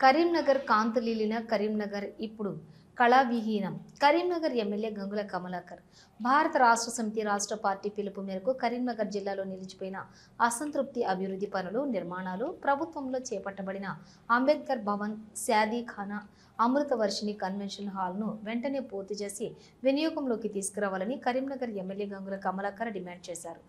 కరీంనగర్ కాంతులీలిన కరీంనగర్ ఇప్పుడు కళావిహీనం. కరీంనగర్ ఎమ్మెల్యే గంగుల కమలాకర్. భారత రాష్ట్ర సమితి రాష్ట్ర పార్టీ పిలుపు మేరకు కరీంనగర్ జిల్లాలో నిలిచిపోయిన అసంతృప్తి అభివృద్ధి పనులు నిర్మాణాలు ప్రభుత్వంలో చేపట్టబడిన అంబేద్కర్ భవన్ శాదీఖానా అమృత వర్షిని కన్వెన్షన్ హాల్ను వెంటనే పూర్తి చేసి వినియోగంలోకి తీసుకురావాలని కరీంనగర్ ఎమ్మెల్యే గంగుల కమలాకర్ డిమాండ్ చేశారు.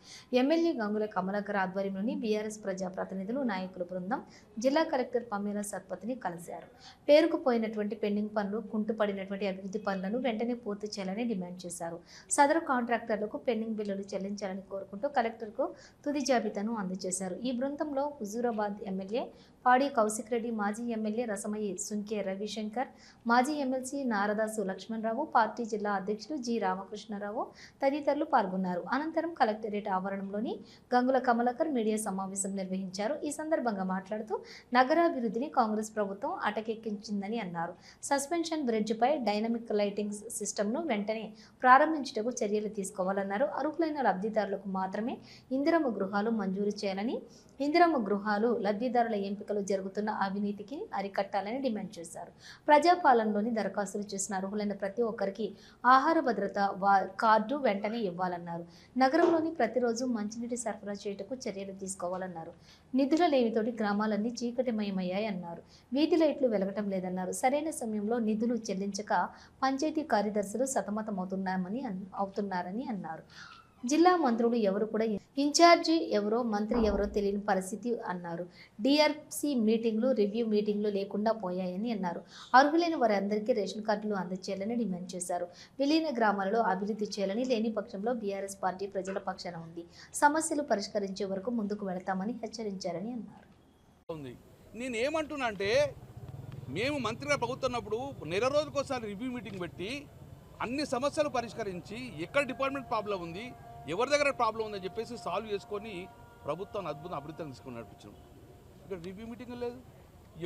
ఎమ్మెల్యే గంగుల కమలాకర్ ఆధ్వర్యంలోని బీఆర్ఎస్ ప్రజాప్రతినిధులు నాయకుల బృందం జిల్లా కలెక్టర్ పమేలా సత్పతిని కలిశారు. పేరుకుపోయినటువంటి పెండింగ్ పనులు కుంటుపడినటువంటి అభివృద్ధి పనులను వెంటనే పూర్తి చేయాలని డిమాండ్ చేశారు. సదరు కాంట్రాక్టర్లకు పెండింగ్ బిల్లులు చెల్లించాలని కోరుకుంటూ కలెక్టర్కు తుది జాబితాను అందజేశారు. ఈ బృందంలో హుజూరాబాద్ ఎమ్మెల్యే పాడి కౌశిక్ రెడ్డి మాజీ ఎమ్మెల్యే రసమయ్యి సుంకే రవిశంకర్ మాజీ ఎమ్మెల్సీ నారదాసు లక్ష్మణరావు పార్టీ జిల్లా అధ్యక్షులు జి రామకృష్ణారావు తదితరులు పాల్గొన్నారు. అనంతరం కలెక్టరేట్ ఆవరణంలోని గంగుల కమలకర్ మీడియా సమావేశం నిర్వహించారు. ఈ సందర్భంగా మాట్లాడుతూ నగరాభివృద్ధిని కాంగ్రెస్ ప్రభుత్వం అటకెక్కించిందని అన్నారు. సస్పెన్షన్ బ్రిడ్జ్పై డైనమిక్ లైటింగ్ సిస్టమ్ను వెంటనే ప్రారంభించుటకు చర్యలు తీసుకోవాలన్నారు. అర్హులైన లబ్ధిదారులకు మాత్రమే ఇందిరమ్మ గృహాలు మంజూరు చేయాలని ఇందిరమ్మ గృహాలు లబ్ధిదారుల ఎంపిక ఎన్నికలు జరుగుతున్న అవినీతికి అరికట్టాలని డిమాండ్ చేశారు. ప్రజాపాలనలోని దరఖాస్తులు చేసిన అర్హులైన ప్రతి ఒక్కరికి ఆహార భద్రత కార్డు వెంటనే ఇవ్వాలన్నారు. నగరంలోని ప్రతిరోజు మంచినీటి సరఫరా చేయుటకు చర్యలు తీసుకోవాలన్నారు. నిధుల లేమితోటి గ్రామాలన్నీ చీకటిమయమయ్యాయన్నారు. వీధి లైట్లు వెలగటం లేదన్నారు. సరైన సమయంలో నిధులు చెల్లించక పంచాయతీ కార్యదర్శులు సతమతమవుతున్నామని అవుతున్నారని అన్నారు. జిల్లా మంత్రులు ఎవరు కూడా ఇన్ఛార్జి ఎవరో మంత్రి ఎవరో తెలియని పరిస్థితి అన్నారు. డిఆర్సి మీటింగ్లు రివ్యూ మీటింగ్లు లేకుండా పోయాయని అన్నారు. అర్హులైన వారందరికీ రేషన్ కార్డులు అందజేయాలని డిమాండ్ చేశారు. విలీన గ్రామాలలో అభివృద్ధి చేయాలని లేని పక్షంలో బీఆర్ఎస్ పార్టీ ప్రజల పక్షాన ఉంది. సమస్యలు పరిష్కరించే వరకు ముందుకు వెళతామని హెచ్చరించారని అన్నారు. నేను ఏమంటున్నా అంటే మేము మంత్రిగా ప్రభుత్వన్నప్పుడు నెల రోజులకోసారి రివ్యూ మీటింగ్ పెట్టి అన్ని సమస్యలు పరిష్కరించి ఎక్కడ డిపార్ట్మెంట్ ప్రాబ్లం ఉంది ఎవరి దగ్గర ప్రాబ్లం ఉందని చెప్పేసి సాల్వ్ చేసుకొని ప్రభుత్వాన్ని అద్భుతం అభివృద్ధి తీసుకుని నడిపించాం ఇక్కడ రివ్యూ మీటింగ్ లేదు.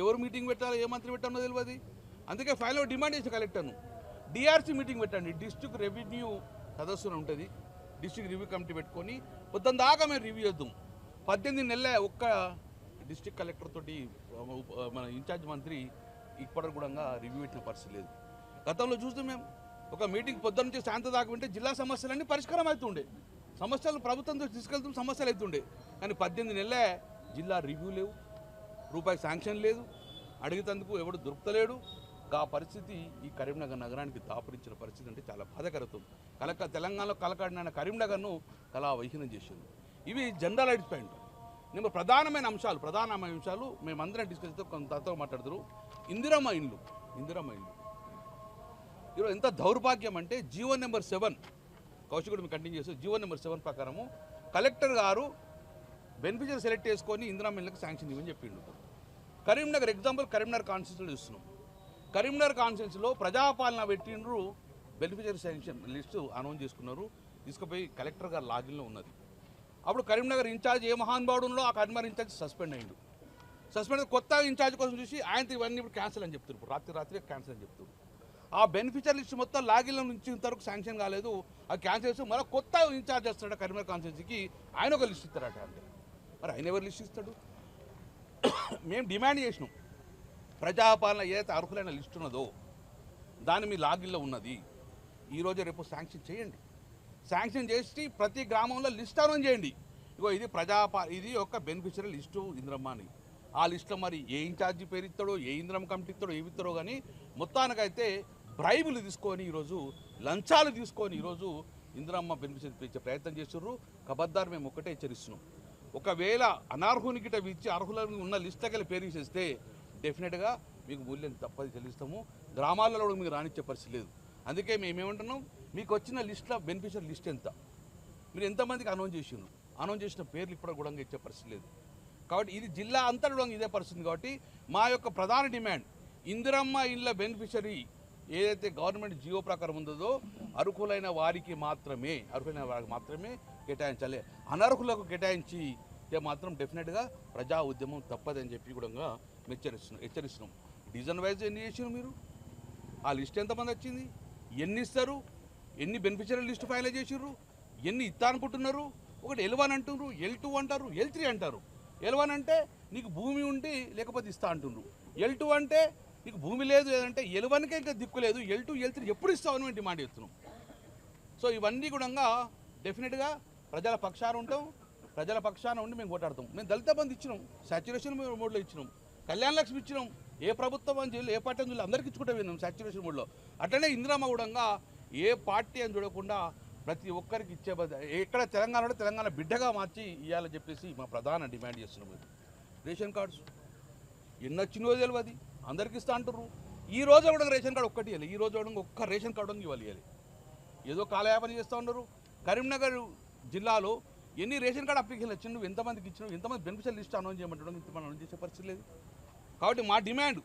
ఎవరు మీటింగ్ పెట్టాలో ఏ మంత్రి పెట్టాలో తెలియదు అందుకే ఫైనల్ డిమాండ్ చేసి కలెక్టర్ను డిఆర్సీ మీటింగ్ పెట్టండి. డిస్ట్రిక్ట్ రెవెన్యూ సదస్సున ఉంటుంది. డిస్ట్రిక్ట్ రివ్యూ కమిటీ పెట్టుకొని పొద్దున్న దాకా మేము రివ్యూ చేద్దాం. పద్దెనిమిది నెలల ఒక్క డిస్ట్రిక్ట్ కలెక్టర్ తోటి మన ఇన్ఛార్జ్ మంత్రి ఇప్పటికి కూడా రివ్యూ పెట్టిన పరిస్థితి లేదు. గతంలో చూస్తే మేము ఒక మీటింగ్ పొద్దున్న నుంచి సాయంత్రం దాకా వింటే జిల్లా సమస్యలన్నీ పరిష్కారం అవుతుండే. సమస్యలు ప్రభుత్వంతో తీసుకెళ్తున్న సమస్యలు అవుతుండే. కానీ పద్దెనిమిది నెలలే జిల్లా రివ్యూ లేవు రూపాయి శాంక్షన్ లేదు. అడిగేందుకు ఎవడు దొరుకుతలేడు. ఆ పరిస్థితి ఈ కరీంనగర్ నగరానికి దాపురించిన పరిస్థితి అంటే చాలా బాధకరతం కలక తెలంగాణలో కలకాడిన కరీంనగర్ను కళావైహీనం చేసింది. ఇవి జనరల్ ఐడి పాయింట్. నేను ప్రధానమైన అంశాలు ప్రధానమైన అంశాలు మేమందరం డిస్కస్ చేస్తే కొంత తత్వం మాట్లాడుతారు. ఇందిరమ్మ ఇండ్లు ఇందిరమ్మ ఇండ్లు ఈరోజు ఎంత దౌర్భాగ్యం అంటే జీవో నెంబర్ సెవెన్ కౌశికుడు కంటిన్యూ చేస్తూ జీవో నెంబర్ సెవెన్ ప్రకారము కలెక్టర్ గారు బెనిఫిషియర్ సెలెక్ట్ చేసుకొని ఇందిరమ్మ ఇళ్ళకి శాంక్షన్ ఇవ్వని చెప్పిండు. కరీంనగర్ ఎగ్జాంపుల్ కరీంనగర్ కాన్స్టిట్యూన్సీలో చూస్తున్నాం. కరీంనగర్ కాన్స్టిట్యూన్సీలో ప్రజాపాలన పెట్టిండ్రు బెనిఫిషియరీ శాంక్షన్ లిస్టు అనౌన్స్ చేసుకున్నారు. తీసుకుపోయి కలెక్టర్ గారు లాగిన్లో ఉన్నది. అప్పుడు కరీంనగర్ ఇన్ఛార్జ్ ఏ మహానుభావుడులో ఆ కరీంనగర్ ఇన్ఛార్జ్ సస్పెండ్ అయ్యిండు. సస్పెండ్ కొత్త ఇన్ఛార్జ్ కోసం చూసి ఆయన ఇవన్నీ ఇప్పుడు క్యాన్సిల్ అని చెప్తున్నారు. రాత్రి రాత్రి క్యాన్సిల్ అని చెప్తున్నారు. ఆ బెనిఫిషియర్ లిస్ట్ మొత్తం లాగిన్లో నుంచి ఇంతవరకు శాంక్షన్ కాలేదు. ఆ క్యాన్సిల్ చేసి మళ్ళీ కొత్త ఇన్ఛార్జ్ వస్తాడు కరీంనగర్ కాన్స్టిట్యూన్సీకి ఆయన ఒక లిస్ట్ ఇస్తారట అంటే మరి ఆయన ఎవరు లిస్ట్ ఇస్తాడు? మేము డిమాండ్ చేసినాం. ప్రజాపాలన ఏదైతే అర్హులైన లిస్ట్ ఉన్నదో దాని మీ లాగిల్లో ఉన్నది. ఈరోజు రేపు శాంక్షన్ చేయండి. శాంక్షన్ చేసి ప్రతి గ్రామంలో లిస్ట్ అనౌన్స్ చేయండి. ఇగో ఇది ప్రజాపా ఇది ఒక బెనిఫిషియరీ లిస్టు ఇంద్రమ్మ అని. ఆ లిస్ట్లో మరి ఏ ఇన్ఛార్జి పేరు ఇస్తాడో ఏ ఇంద్రం కమిటీ ఇస్తాడో ఏమి ఇస్తాడో కానీ మొత్తానికైతే బ్రైబులు తీసుకొని ఈరోజు లంచాలు తీసుకొని ఈరోజు ఇంద్రమ్మ బెనిఫిషియరీ ఇచ్చే ప్రయత్నం చేస్తుర్రు. కబద్దారు మేము ఒకటే హెచ్చరిస్తున్నాం. ఒకవేళ అనర్హునికి ఇట్ట ఇచ్చి అర్హులను ఉన్న లిస్టుకెళ్ళి పేరు చేస్తే డెఫినెట్గా మీకు మూల్యం తప్పది చెల్లిస్తాము. గ్రామాలలో కూడా మీకు రానిచ్చే పరిస్థితి లేదు. అందుకే మేమేమంటున్నాం? మీకు వచ్చిన లిస్ట్లో బెనిఫిషియర్ లిస్ట్ ఎంత? మీరు ఎంతమందికి అనౌన్స్ చేసిండ్రు? అనౌన్స్ చేసిన పేర్లు ఇప్పుడు కూడా ఇచ్చే పరిస్థితి లేదు. కాబట్టి ఇది జిల్లా అంతటా కూడా ఇదే పరిస్థితి కాబట్టి మా యొక్క ప్రధాన డిమాండ్ ఇందిరమ్మ ఇళ్ళ బెనిఫిషరీ ఏదైతే గవర్నమెంట్ జియో ప్రకారం ఉందో అర్హులైన వారికి మాత్రమే అర్హులైన వారికి మాత్రమే కేటాయించాలి. అనర్హులకు కేటాయించి మాత్రం డెఫినెట్గా ప్రజా ఉద్యమం తప్పదని చెప్పి కూడా మేము హెచ్చరిస్తున్నాం హెచ్చరిస్తున్నాం. డిజన్ వైజ్ ఎన్ని చేసినారు మీరు? ఆ లిస్ట్ ఎంతమంది వచ్చింది? ఎన్ని ఇస్తారు? ఎన్ని బెనిఫిషియరీ లిస్ట్ ఫైల్ చేసిర్రు? ఎన్ని ఇస్తా అనుకుంటున్నారు? ఒకటి ఎల్ వన్ అంటున్నారు ఎల్ టూ అంటారు ఎల్ త్రీ అంటారు. ఎల్ వన్ అంటే నీకు భూమి ఉండి లేకపోతే ఇస్తా అంటున్నారు. ఎల్ టూ అంటే నీకు భూమి లేదు లేదంటే ఎలువనికే ఇంకా దిక్కు లేదు. ఎల్ టూ ఎల్ త్రీ ఎప్పుడు ఇస్తావు అని డిమాండ్ చేస్తున్నాం. సో ఇవన్నీ కూడా డెఫినెట్గా ప్రజల పక్షాన ఉంటాం. ప్రజల పక్షాన ఉండి మేము కొట్టాడతాం మేము దళిత బంధు ఇచ్చినాం. సాచ్యురేషన్ మోడ్లో ఇచ్చినాం. కళ్యాణ లక్ష్మి ఇచ్చినాం. ఏ ప్రభుత్వం అని చెప్పి ఏ పార్టీ అని చెప్పి అందరికి ఇచ్చుకుంటే విన్నాం సాచ్యురేషన్ మోడ్లో అట్లనే ఇందిరామ కూడా ఏ పార్టీ అని చూడకుండా ప్రతి ఒక్కరికి ఇచ్చే ఎక్కడ తెలంగాణలో తెలంగాణ బిడ్డగా మార్చి ఇవ్వాలని చెప్పేసి మా ప్రధాన డిమాండ్ చేస్తున్నాం రేషన్ కార్డ్స్ ఎన్నొచ్చినో తెలియదు అందరికి ఇస్తా అంటారు ఈ రోజు కూడా రేషన్ కార్డు ఒక్కటి ఇవ్వాలి. ఈ రోజు కూడా ఒక్క రేషన్ కార్డు ఇవ్వాలి ఏదో కాలయాపన చేస్తూ ఉన్నారు. కరీంనగర్ జిల్లాలో ఎన్ని రేషన్ కార్డు అప్లికేషన్లు వచ్చిండు ఎంతమందికి ఇచ్చినావు ఎంతమంది బెనిఫిషియల్ లిస్ట్ అనౌన్స్ చేయమంటాడు ఇంత మనం చేసే పరిస్థితి లేదు. కాబట్టి మా డిమాండ్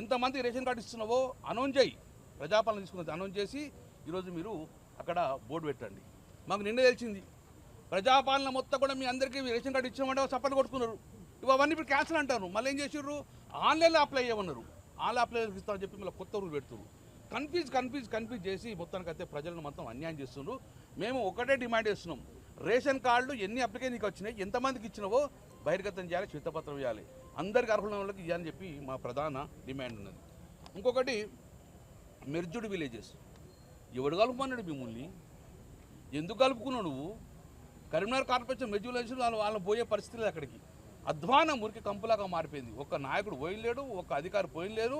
ఎంతమంది రేషన్ కార్డు ఇస్తున్నావో అనౌన్స్ చేయి. ప్రజాపాలన తీసుకున్నది అనౌన్స్ చేసి ఈరోజు మీరు అక్కడ బోర్డు పెట్టండి. మాకు నిన్న తెలిసింది ప్రజాపాలన మొత్తం కూడా మీ అందరికీ రేషన్ కార్డు ఇచ్చామంటే సపోర్ట్ కొట్టుకున్నారు. ఇవన్నీ ఇప్పుడు క్యాన్సిల్ అంటారు. మళ్ళీ ఏం చేసారు ఆన్లైన్లో అప్లై చేయమన్నారు. ఆన్లైన్ అప్లై ఇస్తామని చెప్పి మళ్ళీ కొత్త రూల్ పెడుతున్నారు కన్ఫ్యూజ్ కన్ఫ్యూజ్ కన్ఫ్యూజ్ చేసి మొత్తానికి అయితే ప్రజలను మొత్తం అన్యాయం చేస్తున్నారు. మేము ఒకటే డిమాండ్ చేస్తున్నాం. రేషన్ కార్డులు ఎన్ని అప్లికేషన్ నీకు వచ్చినాయి ఎంతమందికి ఇచ్చినావో బహిర్గతం చేయాలి శ్వేతపత్రం ఇవ్వాలి. అందరికి అర్హుల వాళ్ళకి ఇవ్వాలని చెప్పి మా ప్రధాన డిమాండ్ ఉన్నది. ఇంకొకటి మెర్జుడ్ విలేజెస్ ఎవడు కలుపుకున్నాడు మిమ్మల్ని? ఎందుకు కలుపుకున్నావు నువ్వు? కరీంనగర్ కార్పొరేషన్ మెర్జుడ్ విలేజెస్ వాళ్ళు వాళ్ళని పోయే పరిస్థితి అక్కడికి. అధ్వానం మురికి కంపులాగా మారిపోయింది. ఒక నాయకుడు పోయిలేడు ఒక అధికారి పోయిలేరు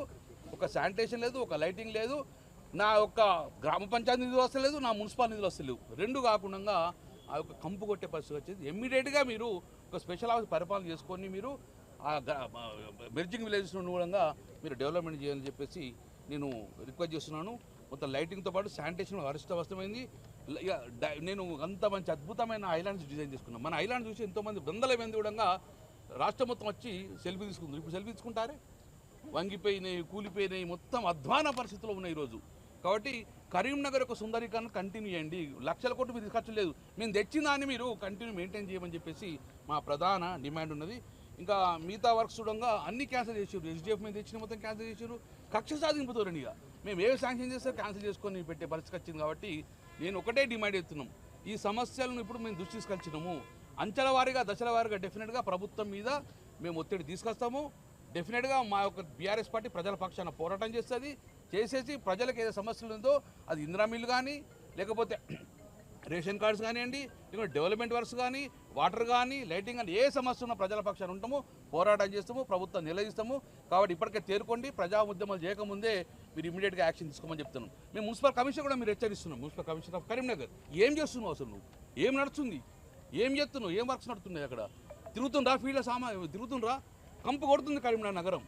ఒక శానిటేషన్ లేదు ఒక లైటింగ్ లేదు నా యొక్క గ్రామ పంచాయతీ నిధులు వస్తలేదు నా మున్సిపల్ నిధులు వస్తలేవు రెండు కాకుండా ఆ యొక్క కంపు కొట్టే పరిస్థితి వచ్చేది. ఇమ్మీడియట్గా మీరు ఒక స్పెషల్ ఆఫీస్ పరిపాలన చేసుకొని మీరు ఆ మెర్జింగ్ విలేజెస్ కూడా మీరు డెవలప్మెంట్ చేయాలని చెప్పేసి నేను రిక్వెస్ట్ చేస్తున్నాను. మొత్తం లైటింగ్తో పాటు శానిటేషన్ అరిష్ట అవసరమైంది నేను అంత మంచి అద్భుతమైన ఐలాండ్స్ డిజైన్ చేసుకున్నాను మన ఐలాండ్ చూసి ఎంతోమంది వందల మంది కూడా రాష్ట్రం మొత్తం వచ్చి సెల్ఫీ తీసుకుంది. ఇప్పుడు సెల్ఫీ తీసుకుంటారే? వంగిపోయినాయి కూలిపోయినాయి మొత్తం అధ్వాన పరిస్థితిలో ఉన్నాయి ఈరోజు. కాబట్టి కరీంనగర్ యొక్క సుందరీకరణ కంటిన్యూ చేయండి. లక్షల కోట్లు మీరు ఖర్చు లేదు. మేము తెచ్చిన దాన్ని మీరు కంటిన్యూ మెయింటైన్ చేయమని చెప్పేసి మా ప్రధాన డిమాండ్ ఉన్నది. ఇంకా మిగతా వర్క్స్ చూడంగా అన్ని క్యాన్సిల్ చేసారు ఎస్డిఎఫ్ మీద తెచ్చిన మొత్తం క్యాన్సిల్ చేసారు కక్ష సాధింపుతో రండి ఇక. మేము ఏవి శాంక్షన్ చేస్తే క్యాన్సిల్ చేసుకొని పెట్టే పరిస్థితి వచ్చింది కాబట్టి నేను ఒకటే డిమాండ్ ఎత్తున్నాం ఈ సమస్యలను ఇప్పుడు మేము దృష్టి తీసుకొచ్చినాము. అంచెల వారీగా దశల వారీగా డెఫినెట్గా ప్రభుత్వం మీద మేము ఒత్తిడి తీసుకొస్తాము. డెఫినెట్గా మా యొక్క బీఆర్ఎస్ పార్టీ ప్రజల పక్షాన పోరాటం చేస్తుంది. చేసేసి ప్రజలకు ఏదో సమస్యలు ఉందో అది ఇందిరా మిల్లు కానీ లేకపోతే రేషన్ కార్డ్స్ కానివ్వండి లేకపోతే డెవలప్మెంట్ వర్క్స్ కానీ వాటర్ కానీ లైటింగ్ కానీ ఏ సమస్య ఉన్న ప్రజల పక్షాన ఉంటాము పోరాటం చేస్తాము ప్రభుత్వం నిలదీస్తాము. కాబట్టి ఇప్పటికే తేరుకోండి ప్రజా ఉద్యమాలు చేయకముందే మీరు ఇమీడియట్గా యాక్షన్ తీసుకోమని చెప్తున్నాం మేము మున్సిపల్ కమిషన్ కూడా మీరు హెచ్చరిస్తున్నాం. Municipal commission of Karimnagar. ఏం చేస్తున్నావు అసలు నువ్వు? ఏం నడుస్తుంది? ఏం చేస్తున్నావు? ఏం వర్క్స్ నడుతున్నాయి అక్కడ? తిరుగుతుండ్రా ఫీల్డ్ సామా తిరుగుతుండ్రా? కంపు కొడుతుంది కరీంనగర్ నగరం.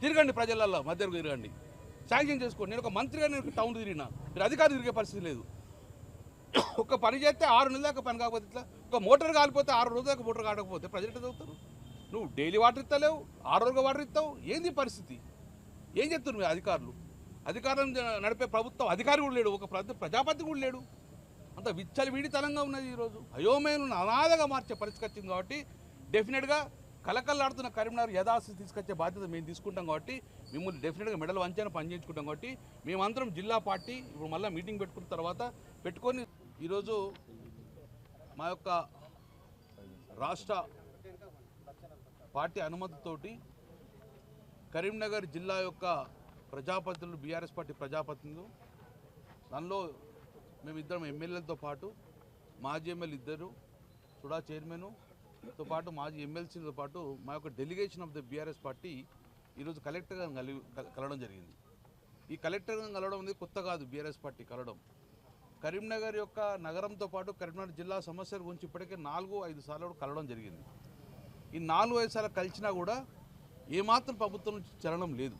తిరగండి ప్రజలల్లో మధ్యలో తిరగండి. శాంక్షన్ చేసుకోండి నేను ఒక మంత్రిగా నేను టౌన్ తిరిగినా. మీరు అధికారి తిరిగే పరిస్థితి లేదు. ఒక పని చేస్తే ఆరు నెలల దాకా పని కాకపోతే ఇట్లా ఒక మోటార్ కాలిపోతే ఆరు రోజుల దాకా మోటార్ కాకపోతే ప్రజలు ఎట్లా చదువుతారు నువ్వు డైలీ వాటర్ ఇస్తలేవు ఆరు రోజులు వాటర్ ఇస్తావు. ఏంది పరిస్థితి? ఏం చెప్తున్నారు మీ అధికారులు? అధికారం నడిపే ప్రభుత్వం అధికారి కూడా లేడు ఒక ప్రజాపతి కూడా లేడు. అంత విచ్చలవిడితనంగా ఉన్నది ఈరోజు అయోమయం అనాథగా మార్చే పరిస్థితి వచ్చింది కాబట్టి డెఫినెట్గా కలకల్లాడుతున్న కరీంనగర్ యథాస్థితి తీసుకొచ్చే బాధ్యత మేము తీసుకుంటాం కాబట్టి మిమ్మల్ని డెఫినెట్గా మెడల్ వంచాన పనిచేయించుకుంటాం కాబట్టి మేమందరం జిల్లా పార్టీ ఇప్పుడు మళ్ళీ మీటింగ్ పెట్టుకున్న తర్వాత పెట్టుకొని ఈరోజు మా యొక్క రాష్ట్ర పార్టీ అనుమతితోటి కరీంనగర్ జిల్లా యొక్క ప్రజాప్రతినిధులు బీఆర్ఎస్ పార్టీ ప్రజాప్రతినిధులు దానిలో మేమిద్దరం ఎమ్మెల్యేలతో పాటు మాజీ ఎమ్మెల్యే ఇద్దరు సుడా చైర్మన్తో పాటు మాజీ ఎమ్మెల్సీలతో పాటు మా యొక్క delegation of the BRS party ఈరోజు కలెక్టర్గా కలి కలవడం జరిగింది. ఈ కలెక్టర్గా కలవడం అనేది కొత్త కాదు బీఆర్ఎస్ పార్టీ కలవడం. కరీంనగర్ యొక్క నగరంతో పాటు కరీంనగర్ జిల్లా సమస్యల గురించి ఇప్పటికే నాలుగు ఐదు సార్లు కలవడం జరిగింది. ఈ నాలుగు ఐదు సార్లు కలిసినా కూడా ఏమాత్రం ప్రభుత్వం నుంచి చలనం లేదు.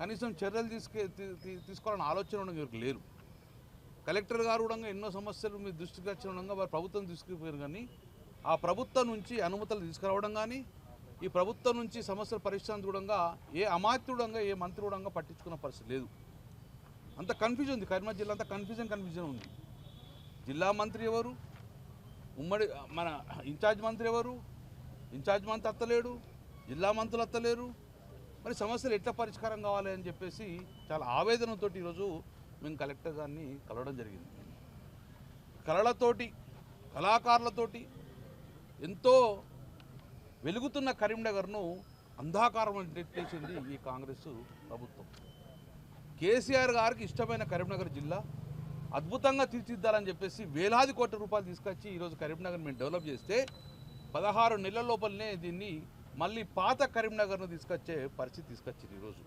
కనీసం చర్యలు తీసుకే తీసుకోవాలని ఆలోచన ఉండడం ఎవరికి లేరు. కలెక్టర్ గారు కూడా ఎన్నో సమస్యలు మీ దృష్టికి వచ్చిన వారు ప్రభుత్వం తీసుకుపోయారు కానీ ఆ ప్రభుత్వం నుంచి అనుమతులు తీసుకురావడం కానీ ఈ ప్రభుత్వం నుంచి సమస్యలు పరిష్కారం చూడంగా ఏ అమాత్యుడంగా ఏ మంత్రుడంగా కూడా పట్టించుకున్న పరిస్థితి లేదు. అంత కన్ఫ్యూజన్ ఉంది. కరీంనగర్ జిల్లా అంతా కన్ఫ్యూజన్ కన్ఫ్యూజన్ ఉంది. జిల్లా మంత్రి ఎవరు? ఉమ్మడి మన ఇన్ఛార్జ్ మంత్రి ఎవరు? ఇన్ఛార్జ్ మంత్రి అత్తలేడు? జిల్లా మంత్రులు అత్తలేరు? మరి సమస్యలు ఎట్లా పరిష్కారం కావాలి అని చెప్పేసి చాలా ఆవేదనతో ఈరోజు మేము కలెక్టర్ గారిని కలవడం జరిగింది. కళలతోటి కళాకారులతోటి ఎంతో వెలుగుతున్న కరీంనగర్ను అంధాకారం నెట్టేసింది ఈ కాంగ్రెస్ ప్రభుత్వం. కేసీఆర్ గారికి ఇష్టమైన కరీంనగర్ జిల్లా అద్భుతంగా తీర్చిదిద్దాలని చెప్పేసి వేలాది కోట్ల రూపాయలు తీసుకొచ్చి ఈరోజు కరీంనగర్ మేము డెవలప్ చేస్తే పదహారు నెలల లోపలనే దీన్ని మళ్ళీ పాత కరీంనగర్ను తీసుకొచ్చే పరిస్థితి తీసుకొచ్చింది ఈరోజు.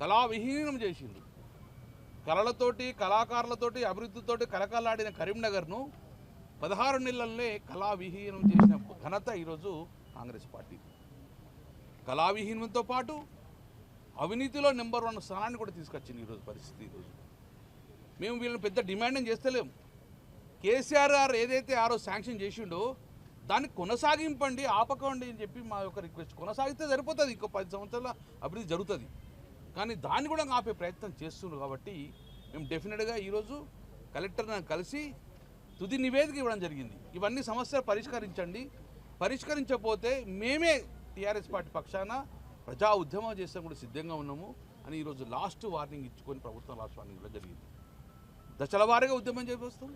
కళా విహీనం చేసింది కళలతోటి కళాకారులతోటి అభివృద్ధితోటి కలకలాడిన కరీంనగర్ను పదహారు నెలలనే కళా విహీనం చేసిన ఘనత ఈరోజు కాంగ్రెస్ పార్టీ. కళావిహీనంతో పాటు అవినీతిలో నెంబర్ వన్ స్థానాన్ని కూడా తీసుకొచ్చింది ఈరోజు పరిస్థితి ఈరోజు. మేము వీళ్ళని పెద్ద డిమాండ్ చేస్తలేం. కేసీఆర్ గారు ఏదైతే ఆ రోజు శాంక్షన్ చేసిండో దాన్ని కొనసాగింపండి ఆపకండి అని చెప్పి మా యొక్క రిక్వెస్ట్. కొనసాగితే సరిపోతుంది ఇంకో పది సంవత్సరాల అభివృద్ధి జరుగుతుంది. కానీ దాన్ని కూడా ఆపే ప్రయత్నం చేస్తున్నారు కాబట్టి మేము డెఫినెట్గా ఈరోజు కలెక్టర్ని కలిసి తుది నివేదిక ఇవ్వడం జరిగింది. ఇవన్నీ సమస్యలు పరిష్కరించండి. పరిష్కరించకపోతే మేమే టీఆర్ఎస్ పార్టీ పక్షాన ప్రజా ఉద్యమం చేస్తాం కూడా సిద్ధంగా ఉన్నాము అని ఈరోజు లాస్ట్ వార్నింగ్ ఇచ్చుకొని ప్రభుత్వం లాస్ట్ వార్నింగ్ ఇవ్వడం జరిగింది. దశల వారీగా ఉద్యమం చేపిస్తాం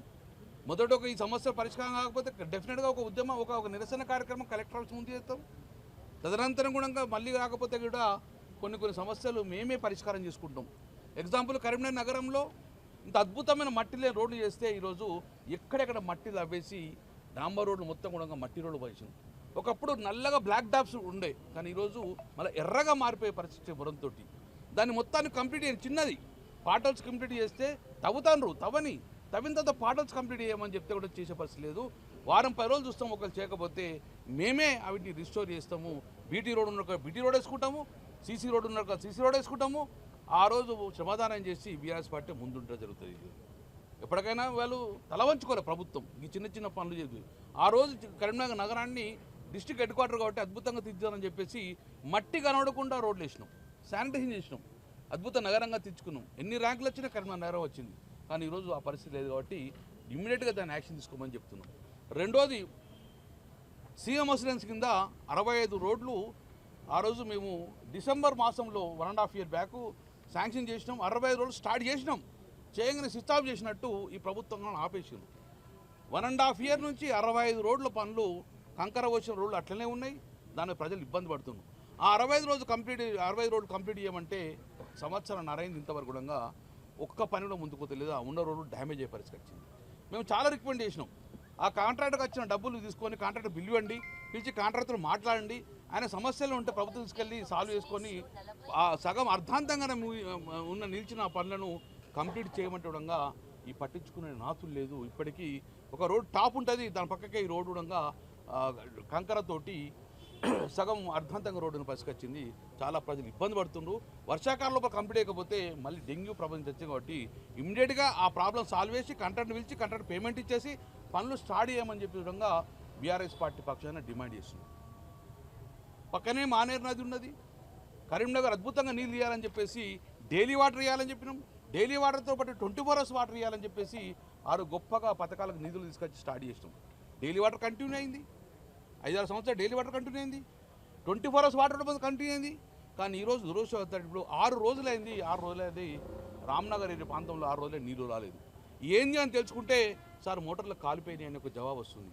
మొదట ఒక ఈ సమస్య పరిష్కారం కాకపోతే డెఫినెట్గా ఒక ఉద్యమం ఒక ఒక నిరసన కార్యక్రమం కలెక్టర్ ఆఫీస్ ముందు చేస్తాం. తదనంతరం కూడా మళ్ళీ కాకపోతే కూడా కొన్ని కొన్ని సమస్యలు మేమే పరిష్కారం చేసుకుంటాం. ఎగ్జాంపుల్ కరీంనగర్ నగరంలో ఇంత అద్భుతమైన మట్టి లేని రోడ్లు చేస్తే ఈరోజు ఎక్కడెక్కడ మట్టి లవ్వేసి డాంబర్ రోడ్లు మొత్తం కూడా మట్టి రోడ్లు పరిచింది ఒకప్పుడు నల్లగా బ్లాక్ డాప్స్ ఉండే కానీ ఈరోజు మళ్ళీ ఎర్రగా మారిపోయే పరిస్థితి బురంతో దాన్ని మొత్తాన్ని కంప్లీట్ చేయండి చిన్నది. పాటల్స్ కంప్లీట్ చేస్తే తవ్వుతాన్రు తవ్వని. తవ్విన తర్వాత పాటల్స్ కంప్లీట్ చేయమని చెప్తే కూడా చేసే పరిస్థితి లేదు. వారం పది రోజులు చూస్తాం ఒకరు చేయకపోతే మేమే వాటిని రిస్టోర్ చేస్తాము. బీటీ రోడ్ ఉన్న బీటీ రోడ్ వేసుకుంటాము సీసీ రోడ్ కదా సీసీ రోడ్ వేసుకుంటాము. ఆ రోజు శ్రమదానం చేసి బీఆర్ఎస్ పార్టీ ముందుంటే జరుగుతుంది. ఎప్పటికైనా వాళ్ళు తల వంచుకోలే ప్రభుత్వం. ఈ చిన్న చిన్న పనులు చేసి. ఆ రోజు కరీంనగర్ నగరాన్ని డిస్ట్రిక్ట్ హెడ్ క్వార్టర్ కాబట్టి అద్భుతంగా తీర్చాలని చెప్పేసి మట్టి కనబడకుండా రోడ్లు వేసినాం. శానిటైజేషన్ చేసినాం. అద్భుత నగరంగా తెచ్చుకున్నాం. ఎన్ని ర్యాంకులు వచ్చినా కరీంనగర్ నగరం వచ్చింది. కానీ ఈరోజు ఆ పరిస్థితి లేదు కాబట్టి ఇమ్మీడియట్గా దాన్ని యాక్షన్ తీసుకోమని చెప్తున్నాం. రెండోది సీఎం అసిడెన్స్ కింద అరవై ఐదు రోడ్లు ఆ రోజు మేము డిసెంబర్ మాసంలో one and half year back sanction చేసినాం. అరవై ఐదు రోజులు స్టార్ట్ చేసినాం. చేయగానే స్విచ్ ఆఫ్ చేసినట్టు ఈ ప్రభుత్వం ఆపేసింది. వన్ అండ్ హాఫ్ ఇయర్ నుంచి అరవై ఐదు రోడ్ల పనులు కంకర వచ్చిన రోడ్లు అట్లనే ఉన్నాయి. దాని ప్రజలు ఇబ్బంది పడుతున్నారు. ఆ అరవై ఐదు రోజు కంప్లీట్ అరవై ఐదు రోడ్లు కంప్లీట్ చేయమంటే సంవత్సరం నరైంది ఇంతవరకు కూడా ఒక్క పని కూడా ముందుకు పోతలేదు ఆ ఉన్న రోడ్లు డ్యామేజ్ అయ్యే పరిస్థితి వచ్చింది మేము చాలా రికమెండ్ చేసినాం. ఆ కాంట్రాక్ట్కి వచ్చిన డబ్బులు తీసుకొని కాంట్రాక్ట్ బిల్లు ఇవ్వండి. పిలిచి కాంట్రాక్టర్ మాట్లాడండి. ఆయన సమస్యలు ఉంటే ప్రభుత్వం తీసుకెళ్ళి సాల్వ్ చేసుకొని ఆ సగం అర్ధాంతంగానే ఉన్న నిలిచిన పనులను కంప్లీట్ చేయమంటే ఈ పట్టించుకునే నాతులు లేదు. ఇప్పటికీ ఒక రోడ్ టాప్ ఉంటుంది దాని పక్కకే ఈ రోడ్డు కూడా కంకరతోటి సగం అర్ధాంతంగా రోడ్డును పసుకొచ్చింది చాలా ప్రజలు ఇబ్బంది పడుతుండ్రు. వర్షాకాలంలో కంప్లీట్ అయిపోతే మళ్ళీ డెంగ్యూ ప్రాబ్లం తెచ్చింది కాబట్టి ఇమ్మీడియట్గా ఆ ప్రాబ్లం సాల్వ్ చేసి కంట్రాక్ట్ పిలిచి కంట్రాక్ట్ పేమెంట్ ఇచ్చేసి పనులు స్టార్ట్ చేయమని చెప్పే విధంగా బీఆర్ఎస్ పార్టీ పక్షాన డిమాండ్ చేస్తుంది పక్కనే మానేరు నది ఉన్నది. కరీంనగర్ అద్భుతంగా నీళ్ళు ఇవ్వాలని చెప్పేసి డైలీ వాటర్ ఇవ్వాలని చెప్పినాం. డైలీ వాటర్తో పాటు ట్వంటీ ఫోర్ అవర్స్ వాటర్ ఇవ్వాలని చెప్పేసి ఆరు గొప్పగా పథకాలకు నిధులు తీసుకొచ్చి స్టార్ట్ చేసినాం. డైలీ వాటర్ కంటిన్యూ అయింది. ఐదారు సంవత్సరాలు డైలీ వాటర్ కంటిన్యూ అయింది. Twenty four hours water continue అయింది. కానీ ఈరోజు దురదృష్టం ఇప్పుడు ఆరు రోజులైంది ఆరు రోజులైంది రామ్నగర్ ఏరియా ప్రాంతంలో ఆరు రోజులే నీళ్ళు రాలేదు. ఏంది అని తెలుసుకుంటే సార్ మోటార్లు కాలిపోయినాయి అని ఒక జవాబు వస్తుంది.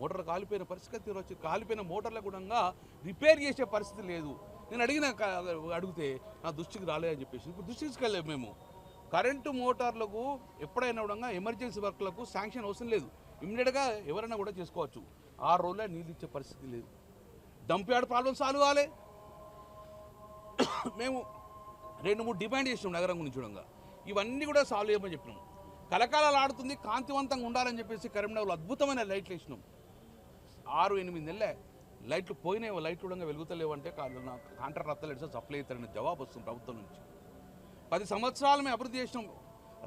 మోటార్లు కాలిపోయిన పరిస్థితి వచ్చి కాలిపోయిన మోటార్ల గుణంగా రిపేర్ చేసే పరిస్థితి లేదు. నేను అడిగిన అడిగితే నా దృష్టికి రాలేదని చెప్పేసి ఇప్పుడు దృష్టికి తీసుకెళ్ళలేదు మేము. కరెంటు మోటార్లకు ఎప్పుడైనా కూడా ఎమర్జెన్సీ వర్క్లకు శాంక్షన్ అవసరం లేదు. ఇమ్మీడియట్గా ఎవరైనా కూడా చేసుకోవచ్చు. ఆరు రోజులే నీళ్ళు ఇచ్చే పరిస్థితి లేదు. డంప్యార్డ్ ప్రాబ్లమ్ ప్రాబ్లం సాల్వ్ కాలే. మేము రెండు మూడు డిమాండ్ చేసినాం నగరం గురించి చూడంగా. ఇవన్నీ కూడా సాల్వ్ చేయమని చెప్పినాం. కలకాలాలు ఆడుతుంది కాంతివంతంగా ఉండాలని చెప్పేసి కరీంనగర్లో అద్భుతమైన లైట్లు వేసినాం. ఆరు ఎనిమిది నెలలే. లైట్లు పోయినాయి లైట్లు కూడా వెలుగుతలేవు అంటే కాంట్రాక్ట్ రత్తలేడు సార్ సప్లై అవుతారని జవాబు వస్తుంది ప్రభుత్వం నుంచి. పది సంవత్సరాలు మేము అభివృద్ధి చేసినాం.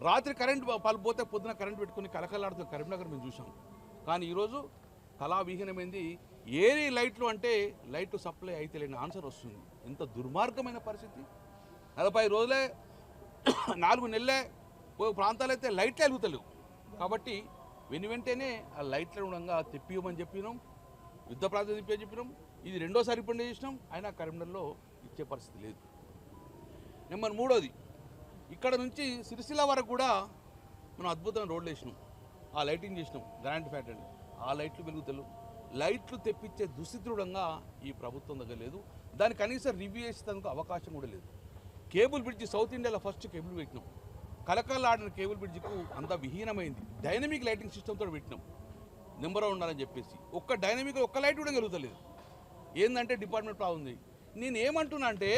రాత్రి కరెంట్ పలు పోతే పొద్దున కరెంట్ పెట్టుకుని కలకలాడుతున్న కరీంనగర్ మేము చూసాం కానీ ఈరోజు కళావిహీనమైంది ఏది లైట్లు అంటే లైట్లు సప్లై అయితే లేని ఆన్సర్ వస్తుంది. ఎంత దుర్మార్గమైన పరిస్థితి. నలభై రోజులే నాలుగు నెలలే ప్రాంతాలు ప్రాంతాలైతే లైట్లు వెలుగుతలేవు. కాబట్టి వెను వెంటనే ఆ లైట్ల ఉండగా తెప్పియమని చెప్పినాం. యుద్ధ ప్రాంతం తెప్పి చెప్పినాం. ఇది రెండోసారి ఇప్పుడు చేసినాం. అయినా కరీంనగర్లో ఇచ్చే పరిస్థితి లేదు. నెంబర్ మూడోది. ఇక్కడ నుంచి సిరిసిల్ల వరకు కూడా మనం అద్భుతమైన రోడ్లు వేసినాం. ఆ లైటింగ్ చేసినాం. Grand factory. ఆ లైట్లు వెలుగుతలు లైట్లు తెప్పించే దుస్థితుడంగా ఈ ప్రభుత్వం దగ్గర లేదు. దాని కనీసం రివ్యూ చేసేందుకు అవకాశం కూడా లేదు. కేబుల్ బ్రిడ్జ్ సౌత్ ఇండియాలో ఫస్ట్ కేబుల్ పెట్టినాం. కలకలాడిన కేబుల్ బ్రిడ్జ్కు అంత విహీనమైంది. డైనమిక్ లైటింగ్ సిస్టమ్తో పెట్టినాం. నెంబర్ ఉండాలని చెప్పేసి. ఒక్క డైనమిక్ ఒక్క లైట్ కూడా కలుగుతలేదు ఏంటంటే డిపార్ట్మెంట్ ప్రాబ్లం ఉంది. నేను ఏమంటున్నా అంటే